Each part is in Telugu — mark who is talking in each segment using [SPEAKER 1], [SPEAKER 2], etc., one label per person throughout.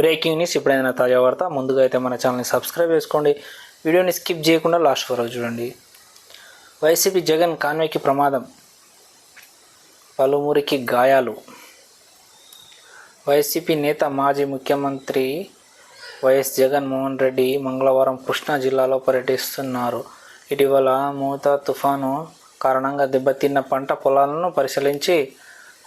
[SPEAKER 1] బ్రేకింగ్ న్యూస్ ఇప్పుడైనా తాజా వార్త ముందుగా అయితే మన ఛానల్ని సబ్స్క్రైబ్ చేసుకోండి. వీడియోని స్కిప్ చేయకుండా లాస్ట్ వరకు చూడండి. వైసీపీ జగన్ కాన్వేకి ప్రమాదం. పలువురికి గాయాలు. వైసీపీ నేత మాజీ ముఖ్యమంత్రి వైఎస్ జగన్మోహన్ రెడ్డి మంగళవారం కృష్ణా జిల్లాలో పర్యటిస్తున్నారు. ఇటీవల మూత తుఫాను కారణంగా దెబ్బతిన్న పంట పొలాలను పరిశీలించి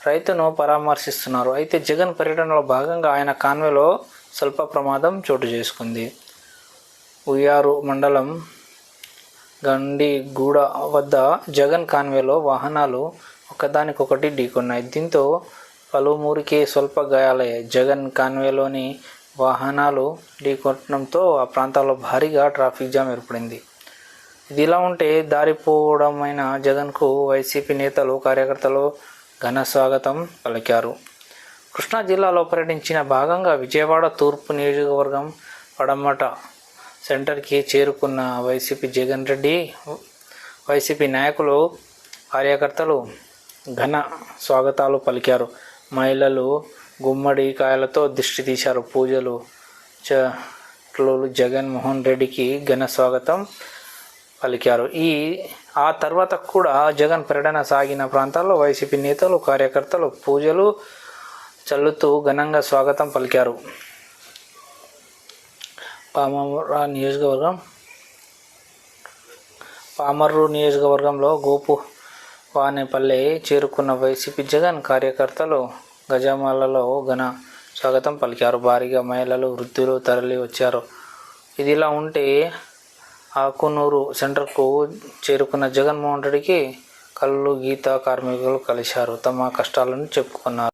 [SPEAKER 1] రైతును పరామర్శిస్తున్నారు. అయితే జగన్ పర్యటనలో భాగంగా ఆయన కాన్వేలో స్వల్ప ప్రమాదం చోటు చేసుకుంది. ఉయ్యారు మండలం గండిగూడ వద్ద జగన్ కాన్వేలో వాహనాలు ఒకదానికొకటి ఢీకొన్నాయి. దీంతో పలువురికి స్వల్ప గాయాలయ్యాయి. జగన్ కాన్వేలోని వాహనాలు ఢీకొట్టడంతో ఆ ప్రాంతాల్లో భారీగా ట్రాఫిక్ జామ్ ఏర్పడింది. ఇది ఇలా ఉంటే దారిపోవడమైన జగన్కు వైసీపీ నేతలు కార్యకర్తలు ఘన స్వాగతం పలికారు. కృష్ణా జిల్లాలో పర్యటించిన భాగంగా విజయవాడ తూర్పు నియోజకవర్గం పడమట సెంటర్కి చేరుకున్న వైసీపీ జగన్ రెడ్డి వైసీపీ నాయకులు కార్యకర్తలు ఘన స్వాగతాలు పలికారు. మహిళలు గుమ్మడి కాయలతో దిష్టి తీశారు. పూజలు చ జగన్మోహన్ రెడ్డికి ఘన స్వాగతం పలికారు. ఈ ఆ తర్వాత కూడా జగన్ పర్యటన సాగిన ప్రాంతాల్లో వైసీపీ నేతలు కార్యకర్తలు పూజలు చల్లుతూ ఘనంగా స్వాగతం పలికారు. పామర నియోజకవర్గం పామర్రు నియోజకవర్గంలో గోపు వానేపల్లె చేరుకున్న వైసీపీ జగన్ కార్యకర్తలు గజమాలలో ఘన స్వాగతం పలికారు. భారీగా మహిళలు వృద్ధులు తరలి వచ్చారు ఇదిలా ఉంటే ఆకునూరు సెంటర్కు చేరుకున్న జగన్మోహన్ రెడ్డికి కళ్ళు గీత కార్మికులు కలిశారు. తమ కష్టాలను చెప్పుకున్నారు.